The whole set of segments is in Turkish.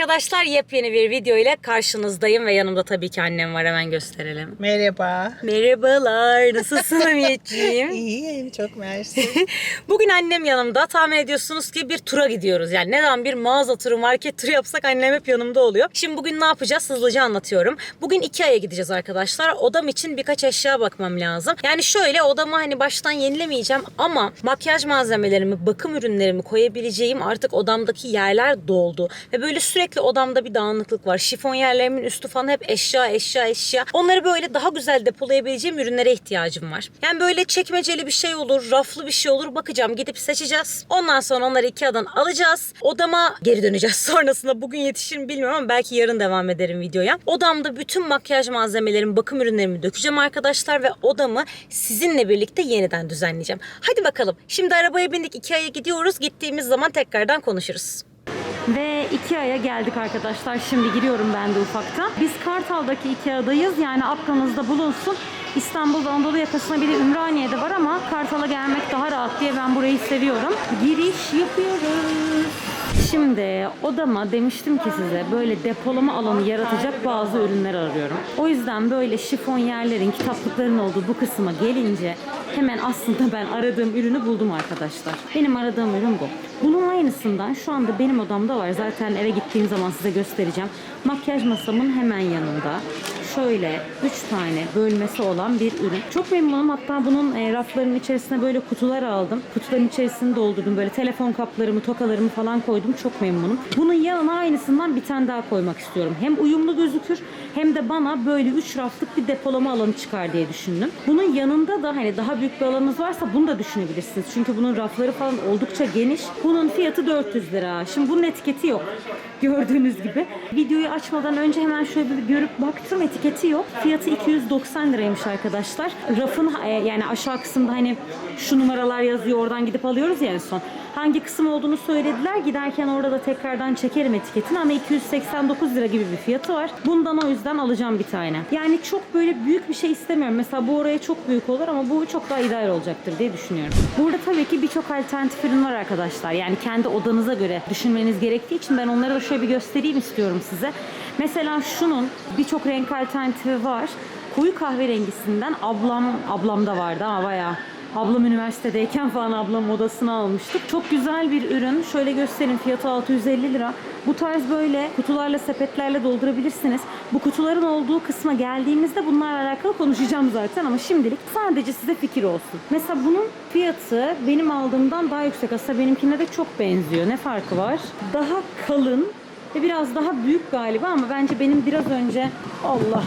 arkadaşlar yepyeni bir video ile karşınızdayım ve yanımda tabii ki annem var hemen gösterelim. Merhaba. Merhabalar nasılsın Hamiyetciğim? İyiyim çok mersi. Bugün annem yanımda tahmin ediyorsunuz ki bir tura gidiyoruz. Yani ne zaman bir mağaza turu market turu yapsak annem hep yanımda oluyor. Şimdi bugün ne yapacağız hızlıca anlatıyorum. Bugün Ikea'ya gideceğiz arkadaşlar. Odam için birkaç eşya bakmam lazım. Yani şöyle odamı hani baştan yenilemeyeceğim ama makyaj malzemelerimi, bakım ürünlerimi koyabileceğim artık odamdaki yerler doldu. Ve böyle sürekli odamda bir dağınıklık var. Şifon yerlerimin üstü falan hep eşya, eşya, eşya. Onları böyle daha güzel depolayabileceğim ürünlere ihtiyacım var. Yani böyle çekmeceli bir şey olur, raflı bir şey olur. Bakacağım, gidip seçeceğiz. Ondan sonra onları Ikea'dan alacağız. Odama geri döneceğiz. Sonrasında bugün yetişir mi bilmiyorum ama belki yarın devam ederim videoya. Odamda bütün makyaj malzemelerimi, bakım ürünlerimi dökeceğim arkadaşlar ve odamı sizinle birlikte yeniden düzenleyeceğim. Hadi bakalım. Şimdi arabaya bindik Ikea'ya gidiyoruz. Gittiğimiz zaman tekrardan konuşuruz. Ve Ikea'ya geldik arkadaşlar. Şimdi giriyorum ben de ufaktan. Biz Kartal'daki Ikea'dayız. Yani aklınızda bulunsun. İstanbul'da Anadolu yakasına bir de Ümraniye'de var ama Kartal'a gelmek daha rahat diye ben burayı seviyorum. Giriş yapıyoruz. Şimdi odama demiştim ki size böyle depolama alanı yaratacak bazı ürünler arıyorum. O yüzden böyle şifon yerlerin, kitaplıkların olduğu bu kısma gelince hemen aslında ben aradığım ürünü buldum arkadaşlar. Benim aradığım ürün bu. Bunun aynısından şu anda benim odamda var. Zaten eve gittiğim zaman size göstereceğim. Makyaj masamın hemen yanında şöyle 3 tane bölmesi olan bir ürün. Çok memnunum. Hatta bunun e, rafların içerisine böyle kutular aldım. Kutuların içerisini doldurdum. Böyle telefon kaplarımı, tokalarımı falan koydum. Çok memnunum. Bunun yanına aynısından bir tane daha koymak istiyorum. Hem uyumlu gözükür de bana böyle 3 raflık bir depolama alanı çıkar diye düşündüm. Bunun yanında da hani daha büyük bir alanınız varsa bunu da düşünebilirsiniz. Çünkü bunun rafları falan oldukça geniş. Bunun fiyatı 400 lira. Şimdi bunun etiketi yok. Gördüğünüz gibi. Videoyu açmadan önce hemen şöyle bir görüp baktım etiketi yok. Fiyatı 290 liraymış arkadaşlar. Rafın e, yani aşağı kısımda hani şu numaralar yazıyor oradan gidip alıyoruz ya en son. Hangi kısım olduğunu söylediler. Giderken orada da tekrardan çekerim etiketini ama 289 lira gibi bir fiyatı var. Bundan o yüzden alacağım bir tane. Yani çok böyle büyük bir şey istemiyorum. Mesela bu oraya çok büyük olur ama bu çok daha ideal olacaktır diye düşünüyorum. Burada tabii ki birçok alternatif ürün var arkadaşlar. Yani kendi odanıza göre düşünmeniz gerektiği için ben onları da şöyle bir göstereyim istiyorum size. Mesela şunun birçok renk alternatifi var. Koyu kahverengisinden ablam ablamda vardı ama bayağı Ablam üniversitedeyken falan ablam odasına almıştık. Çok güzel bir ürün. Şöyle göstereyim fiyatı 650 lira. Bu tarz böyle kutularla sepetlerle doldurabilirsiniz. Bu kutuların olduğu kısma geldiğimizde bunlarla alakalı konuşacağım zaten ama şimdilik sadece size fikir olsun. Mesela bunun fiyatı benim aldığımdan daha yüksek. Aslında benimkine de çok benziyor. Ne farkı var? Daha kalın ve biraz daha büyük galiba ama bence benim biraz önce Allah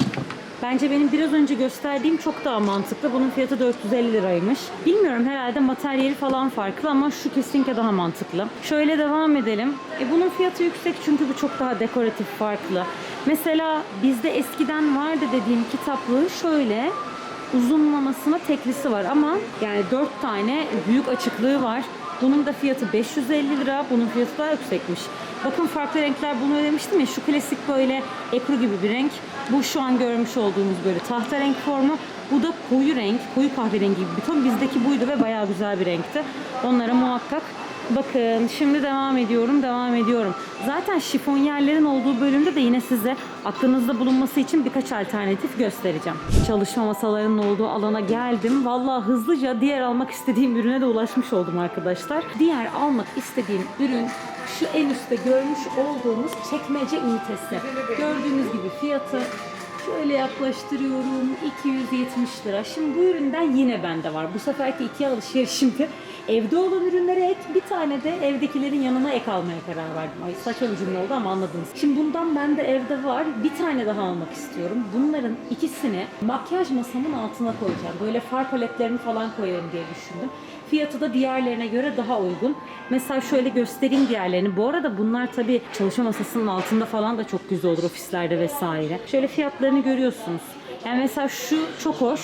Bence benim biraz önce gösterdiğim çok daha mantıklı. Bunun fiyatı 450 liraymış. Bilmiyorum herhalde materyali falan farklı ama şu kesinlikle daha mantıklı. Şöyle devam edelim. E bunun fiyatı yüksek çünkü bu çok daha dekoratif farklı. Mesela bizde eskiden vardı dediğim kitaplığı şöyle uzunlamasına teklisi var ama yani 4 tane büyük açıklığı var. Bunun da fiyatı 550 lira. Bunun fiyatı daha yüksekmiş. Bakın farklı renkler bunu demiştim ya. Şu klasik böyle ekru gibi bir renk. Bu şu an görmüş olduğumuz böyle tahta renk formu. Bu da koyu renk, koyu kahverengi gibi bir ton. Bizdeki buydu ve bayağı güzel bir renkti. Onlara muhakkak Bakın şimdi devam ediyorum, devam ediyorum. Zaten şifonyerlerin olduğu bölümde de yine size aklınızda bulunması için birkaç alternatif göstereceğim. Çalışma masalarının olduğu alana geldim. Vallahi hızlıca diğer almak istediğim ürüne de ulaşmış oldum arkadaşlar. Diğer almak istediğim ürün şu en üstte görmüş olduğunuz çekmece ünitesi. Gördüğünüz gibi fiyatı Şöyle yaklaştırıyorum. 270 lira. Şimdi bu üründen yine bende var. Bu seferki iki alışverişimde evde olan ürünlere ek bir tane de evdekilerin yanına ek almaya karar verdim. Ay saçma bir cümle oldu ama anladınız. Şimdi bundan bende evde var. Bir tane daha almak istiyorum. Bunların ikisini makyaj masamın altına koyacağım. Böyle far paletlerini falan koyarım diye düşündüm. Fiyatı da diğerlerine göre daha uygun. Mesela şöyle göstereyim diğerlerini. Bu arada bunlar tabii çalışma masasının altında falan da çok güzel olur ofislerde vesaire. Şöyle fiyatlarını görüyorsunuz. Yani mesela şu çok hoş.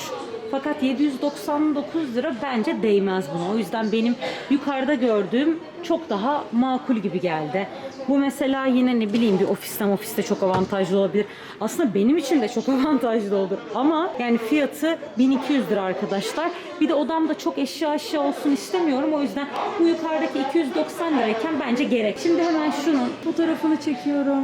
Fakat 799 lira bence değmez buna. O yüzden benim yukarıda gördüğüm çok daha makul gibi geldi. Bu mesela yine ne bileyim bir ofisten ofiste çok avantajlı olabilir. Aslında benim için de çok avantajlı olur. Ama yani fiyatı 1200 lira arkadaşlar. Bir de odamda çok eşya eşya olsun istemiyorum. O yüzden bu yukarıdaki 290 lirayken bence gerek. Şimdi hemen şunun fotoğrafını çekiyorum.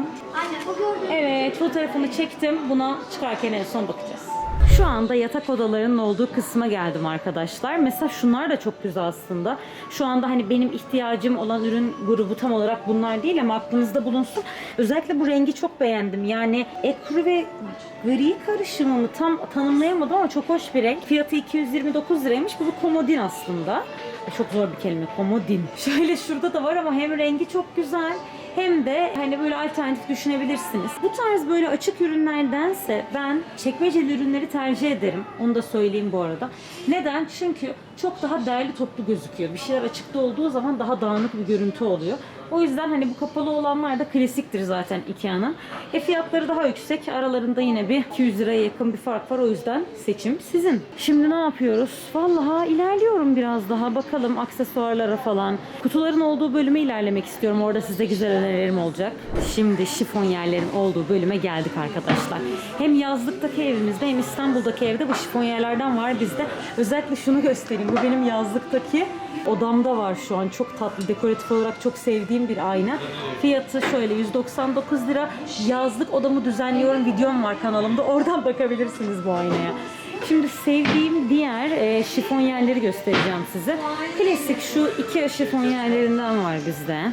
Evet fotoğrafını çektim. Buna çıkarken en son bakacağız. Şu anda yatak odalarının olduğu kısma geldim arkadaşlar. Mesela şunlar da çok güzel aslında. Şu anda hani benim ihtiyacım olan ürün grubu tam olarak bunlar değil ama aklınızda bulunsun. Özellikle bu rengi çok beğendim. Yani ekru ve gri karışımı mı tam tanımlayamadım ama çok hoş bir renk. Fiyatı 229 liraymış. Bu komodin aslında. Çok zor bir kelime komodin. Şöyle şurada da var ama hem rengi çok güzel hem de hani böyle alternatif düşünebilirsiniz. Bu tarz böyle açık ürünlerdense ben çekmeceli ürünleri tercih ederim. Onu da söyleyeyim bu arada. Neden? Çünkü çok daha değerli toplu gözüküyor. Bir şeyler açıkta olduğu zaman daha dağınık bir görüntü oluyor. O yüzden hani bu kapalı olanlar da klasiktir zaten Ikea'nın. E fiyatları daha yüksek. Aralarında yine bir 200 liraya yakın bir fark var. O yüzden seçim sizin. Şimdi ne yapıyoruz? Vallahi ilerliyorum biraz daha. Bakalım aksesuarlara falan. Kutuların olduğu bölüme ilerlemek istiyorum. Orada size güzel önerilerim olacak. Şimdi şifon yerlerin olduğu bölüme geldik arkadaşlar. Hem yazlıktaki evimizde hem İstanbul'daki evde bu şifon yerlerden var bizde. Özellikle şunu göstereyim. Bu benim yazlıktaki odamda var şu an. Çok tatlı, dekoratif olarak çok sevdiğim bir ayna. Fiyatı şöyle 199 lira. Yazlık odamı düzenliyorum. Videom var kanalımda. Oradan bakabilirsiniz bu aynaya. Şimdi sevdiğim diğer e, şifon yerleri göstereceğim size. Klasik şu iki şifon yerlerinden var bizde.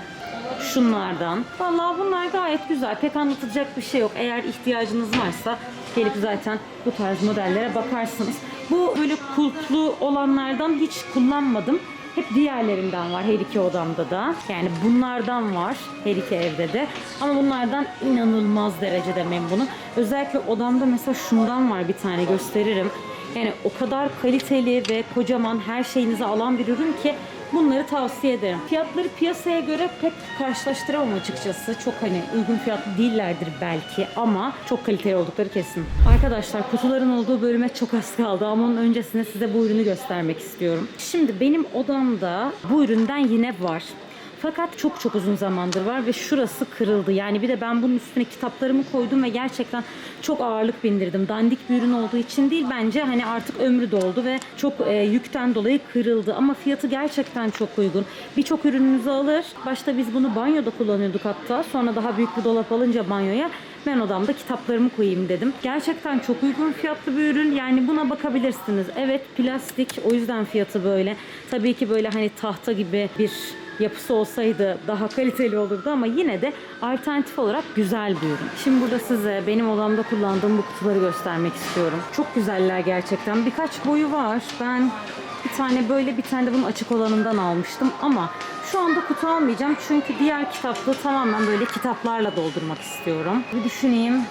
Şunlardan. Vallahi bunlar gayet güzel. Pek anlatacak bir şey yok. Eğer ihtiyacınız varsa gelip zaten bu tarz modellere bakarsınız. Bu böyle kulplu olanlardan hiç kullanmadım. Hep diğerlerinden var her iki odamda da. Yani bunlardan var her iki evde de. Ama bunlardan inanılmaz derecede memnunum. Özellikle odamda mesela şundan var bir tane gösteririm. Yani o kadar kaliteli ve kocaman her şeyinizi alan bir ürün ki bunları tavsiye ederim. Fiyatları piyasaya göre pek karşılaştıramam açıkçası. Çok hani uygun fiyatlı değillerdir belki ama çok kaliteli oldukları kesin. Arkadaşlar kutuların olduğu bölüme çok az kaldı ama onun öncesinde size bu ürünü göstermek istiyorum. Şimdi benim odamda bu üründen yine var. Fakat çok çok uzun zamandır var ve şurası kırıldı. Yani bir de ben bunun üstüne kitaplarımı koydum ve gerçekten çok ağırlık bindirdim. Dandik bir ürün olduğu için değil bence hani artık ömrü doldu ve çok e, yükten dolayı kırıldı. Ama fiyatı gerçekten çok uygun. Birçok ürününüzü alır. Başta biz bunu banyoda kullanıyorduk hatta. Sonra daha büyük bir dolap alınca banyoya ben odamda kitaplarımı koyayım dedim. Gerçekten çok uygun fiyatlı bir ürün. Yani buna bakabilirsiniz. Evet plastik o yüzden fiyatı böyle. Tabii ki böyle hani tahta gibi bir yapısı olsaydı daha kaliteli olurdu ama yine de alternatif olarak güzel bir ürün. Şimdi burada size benim odamda kullandığım bu kutuları göstermek istiyorum. Çok güzeller gerçekten. Birkaç boyu var. Ben bir tane böyle bir tane de bunun açık olanından almıştım ama şu anda kutu almayacağım çünkü diğer kitaplığı tamamen böyle kitaplarla doldurmak istiyorum. Bir düşüneyim.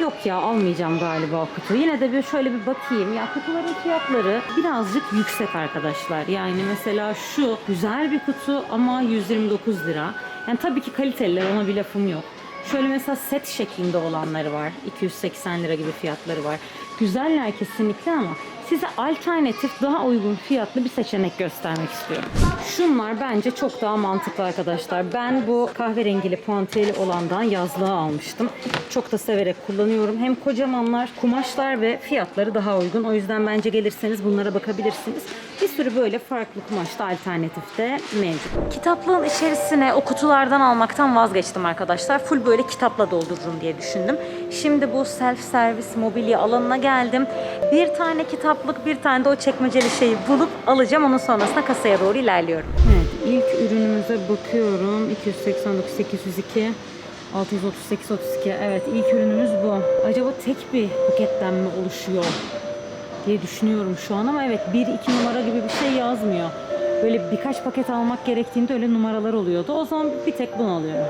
Yok ya almayacağım galiba o kutuyu. Yine de bir şöyle bir bakayım. Ya kutuların fiyatları birazcık yüksek arkadaşlar. Yani mesela şu güzel bir kutu ama 129 lira. Yani tabii ki kaliteliler ona bir lafım yok. Şöyle mesela set şeklinde olanları var. 280 lira gibi fiyatları var. Güzeller kesinlikle ama size alternatif daha uygun fiyatlı bir seçenek göstermek istiyorum. Şunlar bence çok daha mantıklı arkadaşlar. Ben bu kahverengili puantiyeli olandan yazlığa almıştım. Çok da severek kullanıyorum. Hem kocamanlar, kumaşlar ve fiyatları daha uygun. O yüzden bence gelirseniz bunlara bakabilirsiniz. Bir sürü böyle farklı kumaşta alternatif de mevcut. Kitaplığın içerisine o kutulardan almaktan vazgeçtim arkadaşlar. Full böyle kitapla doldururum diye düşündüm. Şimdi bu self servis mobilya alanına geldim. Bir tane kitaplık, bir tane de o çekmeceli şeyi bulup alacağım. Onun sonrasında kasaya doğru ilerliyorum. Evet, ilk ürünümüze bakıyorum. 289, 802. 638 32. Evet ilk ürünümüz bu. Acaba tek bir paketten mi oluşuyor diye düşünüyorum şu an ama evet 1 2 numara gibi bir şey yazmıyor. Böyle birkaç paket almak gerektiğinde öyle numaralar oluyordu. O zaman bir tek bunu alıyorum.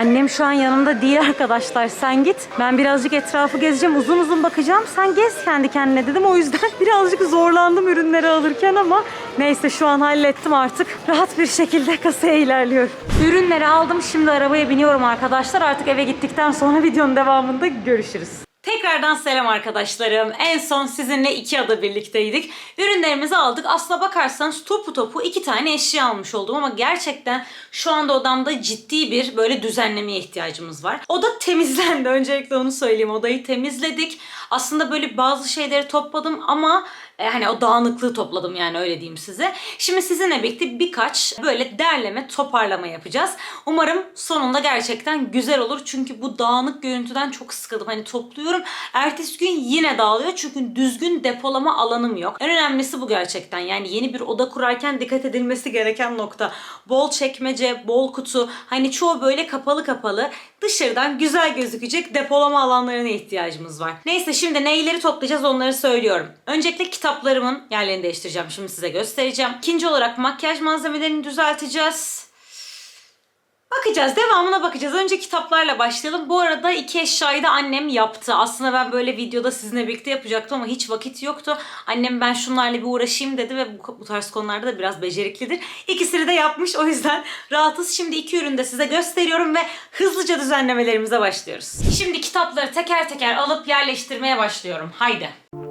Annem şu an yanımda değil arkadaşlar. Sen git. Ben birazcık etrafı gezeceğim. Uzun uzun bakacağım. Sen gez kendi kendine dedim. O yüzden birazcık zorlandım ürünleri alırken ama neyse şu an hallettim artık. Rahat bir şekilde kasaya ilerliyorum. Ürünleri aldım. Şimdi arabaya biniyorum arkadaşlar. Artık eve gittikten sonra videonun devamında görüşürüz. Tekrardan selam arkadaşlarım. En son sizinle iki ada birlikteydik. Ürünlerimizi aldık. Aslına bakarsanız topu topu iki tane eşya almış oldum ama gerçekten şu anda odamda ciddi bir böyle düzenlemeye ihtiyacımız var. Oda temizlendi. Öncelikle onu söyleyeyim. Odayı temizledik. Aslında böyle bazı şeyleri topladım ama e, hani o dağınıklığı topladım yani öyle diyeyim size. Şimdi sizinle birlikte birkaç böyle derleme, toparlama yapacağız. Umarım sonunda gerçekten güzel olur. Çünkü bu dağınık görüntüden çok sıkıldım. Hani topluyorum. Ertesi gün yine dağılıyor. Çünkü düzgün depolama alanım yok. En önemlisi bu gerçekten. Yani yeni bir oda kurarken dikkat edilmesi gereken nokta. Bol çekmece, bol kutu. Hani çoğu böyle kapalı kapalı. Dışarıdan güzel gözükecek depolama alanlarına ihtiyacımız var. Neyse şimdi neyleri toplayacağız onları söylüyorum. Öncelikle kitaplarımın yerlerini değiştireceğim. Şimdi size göstereceğim. İkinci olarak makyaj malzemelerini düzelteceğiz. Bakacağız. Devamına bakacağız. Önce kitaplarla başlayalım. Bu arada iki eşyayı da annem yaptı. Aslında ben böyle videoda sizinle birlikte yapacaktım ama hiç vakit yoktu. Annem ben şunlarla bir uğraşayım dedi ve bu, tarz konularda da biraz beceriklidir. İkisini de yapmış. O yüzden rahatız. Şimdi iki ürünü de size gösteriyorum ve hızlıca düzenlemelerimize başlıyoruz. Şimdi kitapları teker teker alıp yerleştirmeye başlıyorum. Haydi. Ve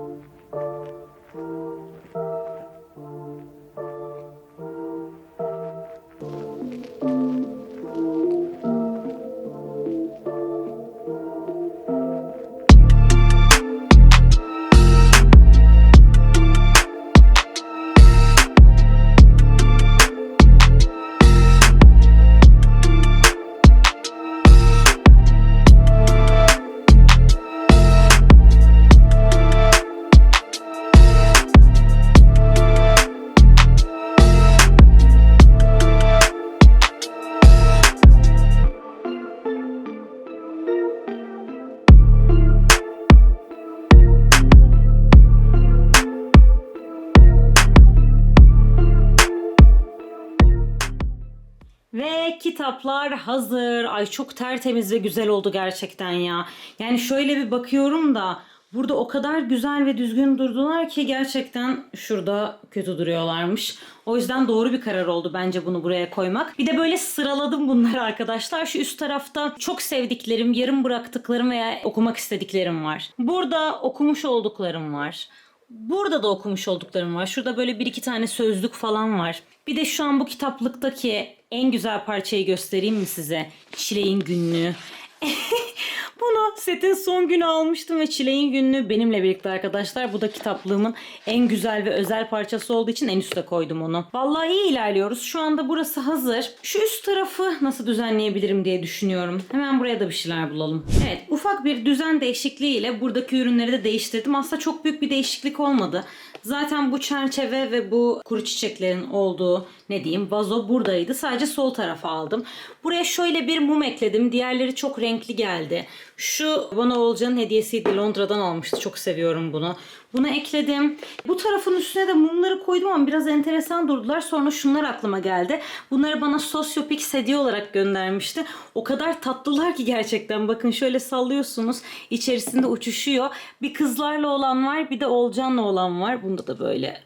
kitaplar hazır. Ay çok tertemiz ve güzel oldu gerçekten ya. Yani şöyle bir bakıyorum da burada o kadar güzel ve düzgün durdular ki gerçekten şurada kötü duruyorlarmış. O yüzden doğru bir karar oldu bence bunu buraya koymak. Bir de böyle sıraladım bunları arkadaşlar. Şu üst tarafta çok sevdiklerim, yarım bıraktıklarım veya okumak istediklerim var. Burada okumuş olduklarım var. Burada da okumuş olduklarım var. Şurada böyle bir iki tane sözlük falan var. Bir de şu an bu kitaplıktaki en güzel parçayı göstereyim mi size? Çileğin günlüğü. Bunu setin son günü almıştım ve Çileğin günlüğü benimle birlikte arkadaşlar. Bu da kitaplığımın en güzel ve özel parçası olduğu için en üste koydum onu. Vallahi iyi ilerliyoruz. Şu anda burası hazır. Şu üst tarafı nasıl düzenleyebilirim diye düşünüyorum. Hemen buraya da bir şeyler bulalım. Evet ufak bir düzen değişikliğiyle buradaki ürünleri de değiştirdim. Aslında çok büyük bir değişiklik olmadı. Zaten bu çerçeve ve bu kuru çiçeklerin olduğu ne diyeyim vazo buradaydı. Sadece sol tarafa aldım. Buraya şöyle bir mum ekledim. Diğerleri çok renkli geldi. Şu bana Olcan'ın hediyesiydi. Londra'dan almıştı. Çok seviyorum bunu. Bunu ekledim. Bu tarafın üstüne de mumları koydum ama biraz enteresan durdular. Sonra şunlar aklıma geldi. Bunları bana Sosyopix hediye olarak göndermişti. O kadar tatlılar ki gerçekten. Bakın şöyle sallıyorsunuz. İçerisinde uçuşuyor. Bir kızlarla olan var bir de Olcan'la olan var. Bunda da böyle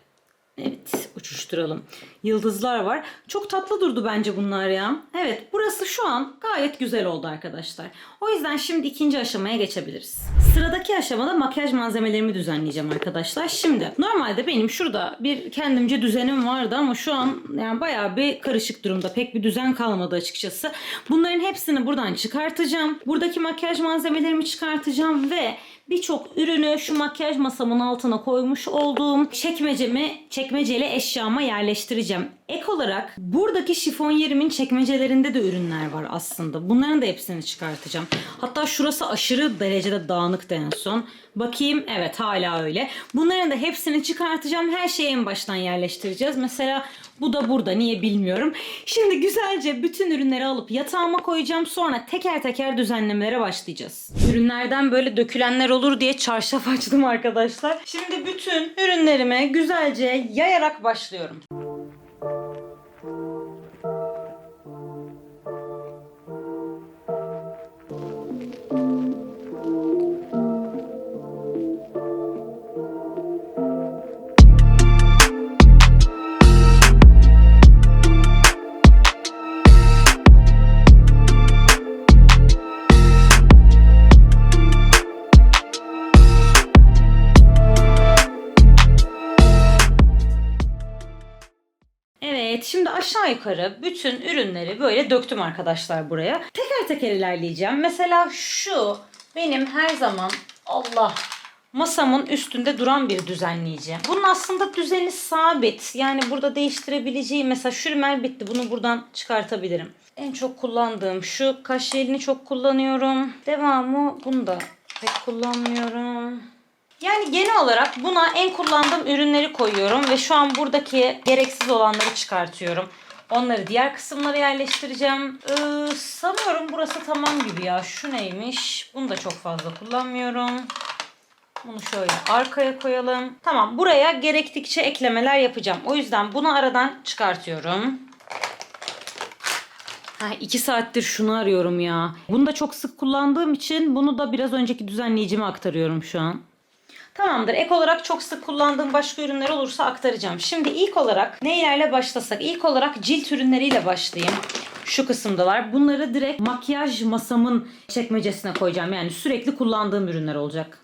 Evet uçuşturalım. Yıldızlar var. Çok tatlı durdu bence bunlar ya. Evet burası şu an gayet güzel oldu arkadaşlar. O yüzden şimdi ikinci aşamaya geçebiliriz. Sıradaki aşamada makyaj malzemelerimi düzenleyeceğim arkadaşlar. Şimdi normalde benim şurada bir kendimce düzenim vardı ama şu an yani bayağı bir karışık durumda. Pek bir düzen kalmadı açıkçası. Bunların hepsini buradan çıkartacağım. Buradaki makyaj malzemelerimi çıkartacağım ve birçok ürünü şu makyaj masamın altına koymuş olduğum çekmecemi çekmeceli eşyama yerleştireceğim. Ek olarak buradaki şifonyerimin çekmecelerinde de ürünler var aslında. Bunların da hepsini çıkartacağım. Hatta şurası aşırı derecede dağınıktı en son. Bakayım evet hala öyle. Bunların da hepsini çıkartacağım. Her şeyi en baştan yerleştireceğiz. Mesela bu da burada niye bilmiyorum. Şimdi güzelce bütün ürünleri alıp yatağıma koyacağım. Sonra teker teker düzenlemelere başlayacağız. Ürünlerden böyle dökülenler olur diye çarşaf açtım arkadaşlar. Şimdi bütün ürünlerime güzelce yayarak başlıyorum. Yukarı bütün ürünleri böyle döktüm arkadaşlar buraya. Teker teker ilerleyeceğim. Mesela şu benim her zaman Allah masamın üstünde duran bir düzenleyici. Bunun aslında düzeni sabit. Yani burada değiştirebileceğim mesela şu rimel bitti. Bunu buradan çıkartabilirim. En çok kullandığım şu kaş jelini çok kullanıyorum. Devamı bunu da pek kullanmıyorum. Yani genel olarak buna en kullandığım ürünleri koyuyorum ve şu an buradaki gereksiz olanları çıkartıyorum. Onları diğer kısımlara yerleştireceğim. Ee, sanıyorum burası tamam gibi ya. Şu neymiş? Bunu da çok fazla kullanmıyorum. Bunu şöyle arkaya koyalım. Tamam buraya gerektikçe eklemeler yapacağım. O yüzden bunu aradan çıkartıyorum. Ha, iki saattir şunu arıyorum ya. Bunu da çok sık kullandığım için bunu da biraz önceki düzenleyicime aktarıyorum şu an. Tamamdır. Ek olarak çok sık kullandığım başka ürünler olursa aktaracağım. Şimdi ilk olarak neylerle başlasak? İlk olarak cilt ürünleriyle başlayayım. Şu kısımdalar. Bunları direkt makyaj masamın çekmecesine koyacağım. Yani sürekli kullandığım ürünler olacak.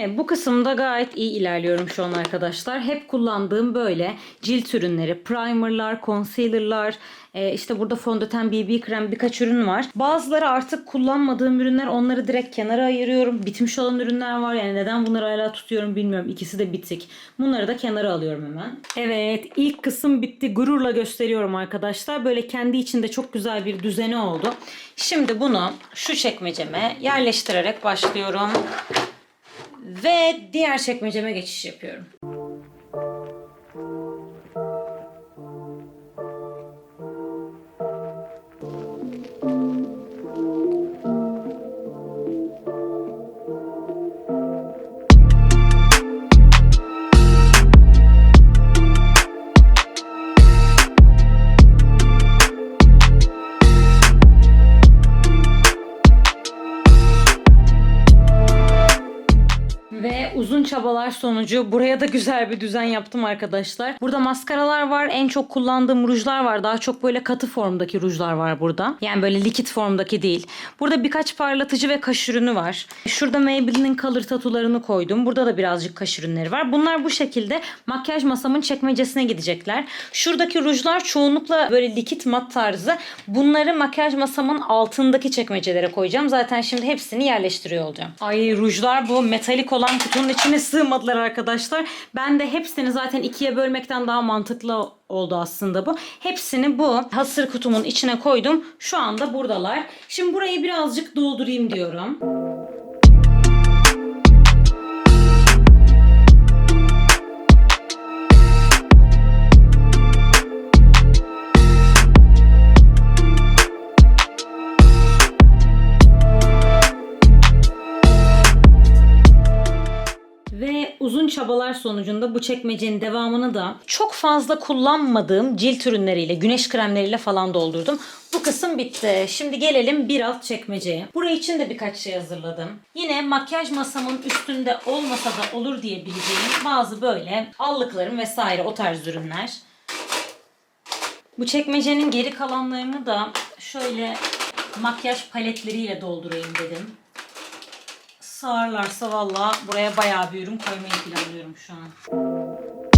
Evet, bu kısımda gayet iyi ilerliyorum şu an arkadaşlar. Hep kullandığım böyle cilt ürünleri, primerlar, concealerlar, e, işte burada fondöten, BB krem birkaç ürün var. Bazıları artık kullanmadığım ürünler onları direkt kenara ayırıyorum. Bitmiş olan ürünler var yani neden bunları hala tutuyorum bilmiyorum. İkisi de bitik. Bunları da kenara alıyorum hemen. Evet ilk kısım bitti. Gururla gösteriyorum arkadaşlar. Böyle kendi içinde çok güzel bir düzeni oldu. Şimdi bunu şu çekmeceme yerleştirerek başlıyorum. Ve diğer çekmeceme geçiş yapıyorum. Sonucu buraya da güzel bir düzen yaptım arkadaşlar. Burada maskaralar var. En çok kullandığım rujlar var. Daha çok böyle katı formdaki rujlar var burada. Yani böyle likit formdaki değil. Burada birkaç parlatıcı ve kaş ürünü var. Şurada Maybelline'in Color tatularını koydum. Burada da birazcık kaş ürünleri var. Bunlar bu şekilde makyaj masamın çekmecesine gidecekler. Şuradaki rujlar çoğunlukla böyle likit mat tarzı. Bunları makyaj masamın altındaki çekmecelere koyacağım. Zaten şimdi hepsini yerleştiriyor olacağım. Ay rujlar bu metalik olan kutunun içine sığmadılar arkadaşlar. Ben de hepsini zaten ikiye bölmekten daha mantıklı oldu aslında bu. Hepsini bu hasır kutumun içine koydum. Şu anda buradalar. Şimdi burayı birazcık doldurayım diyorum. Çabalar sonucunda bu çekmecenin devamını da çok fazla kullanmadığım cilt ürünleriyle, güneş kremleriyle falan doldurdum. Bu kısım bitti. Şimdi gelelim bir alt çekmeceye. Buraya için de birkaç şey hazırladım. Yine makyaj masamın üstünde olmasa da olur diyebileceğim bazı böyle allıklarım vesaire o tarz ürünler. Bu çekmecenin geri kalanlarını da şöyle makyaj paletleriyle doldurayım dedim. Sağırlarsa valla buraya bayağı bir ürün koymayı planlıyorum şu an.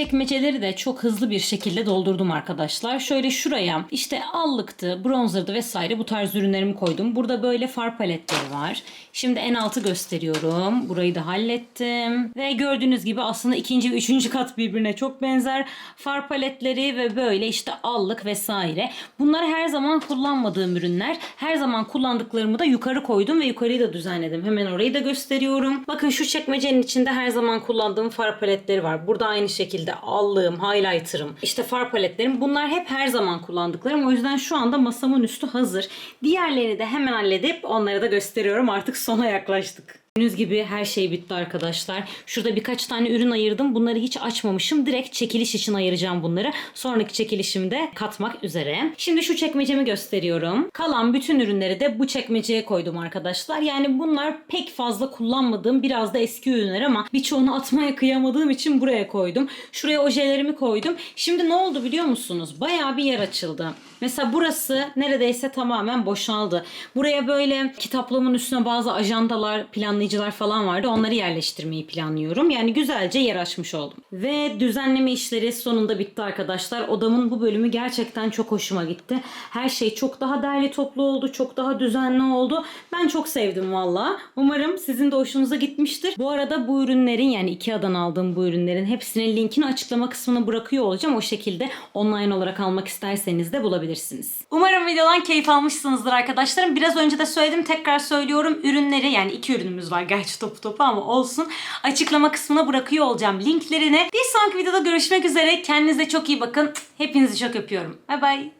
Çekmeceleri de çok hızlı bir şekilde doldurdum arkadaşlar. Şöyle şuraya işte allıktı, bronzerdı vesaire bu tarz ürünlerimi koydum. Burada böyle far paletleri var. Şimdi en altı gösteriyorum. Burayı da hallettim. Ve gördüğünüz gibi aslında ikinci ve üçüncü kat birbirine çok benzer. Far paletleri ve böyle işte allık vesaire. Bunlar her zaman kullanmadığım ürünler. Her zaman kullandıklarımı da yukarı koydum ve yukarıyı da düzenledim. Hemen orayı da gösteriyorum. Bakın şu çekmecenin içinde her zaman kullandığım far paletleri var. Burada aynı şekilde allığım, highlighter'ım, işte far paletlerim. Bunlar hep her zaman kullandıklarım. O yüzden şu anda masamın üstü hazır. Diğerlerini de hemen halledip onları da gösteriyorum. Artık sona yaklaştık. Gördüğünüz gibi her şey bitti arkadaşlar. Şurada birkaç tane ürün ayırdım. Bunları hiç açmamışım. Direkt çekiliş için ayıracağım bunları. Sonraki çekilişimde katmak üzere. Şimdi şu çekmecemi gösteriyorum. Kalan bütün ürünleri de bu çekmeceye koydum arkadaşlar. Yani bunlar pek fazla kullanmadığım biraz da eski ürünler ama birçoğunu atmaya kıyamadığım için buraya koydum. Şuraya ojelerimi koydum. Şimdi ne oldu biliyor musunuz? Bayağı bir yer açıldı. Mesela burası neredeyse tamamen boşaldı. Buraya böyle kitaplığımın üstüne bazı ajandalar, planlayıcılar falan vardı. Onları yerleştirmeyi planlıyorum. Yani güzelce yer açmış oldum. Ve düzenleme işleri sonunda bitti arkadaşlar. Odamın bu bölümü gerçekten çok hoşuma gitti. Her şey çok daha derli toplu oldu. Çok daha düzenli oldu. Ben çok sevdim valla. Umarım sizin de hoşunuza gitmiştir. Bu arada bu ürünlerin yani Ikea'dan aldığım bu ürünlerin hepsinin linkini açıklama kısmına bırakıyor olacağım. O şekilde online olarak almak isterseniz de bulabilirsiniz. Umarım videodan keyif almışsınızdır arkadaşlarım. Biraz önce de söyledim tekrar söylüyorum. Ürünleri yani iki ürünümüz var gerçi topu topu ama olsun. Açıklama kısmına bırakıyor olacağım linklerini. Bir sonraki videoda görüşmek üzere. Kendinize çok iyi bakın. Hepinizi çok öpüyorum. Bay bay.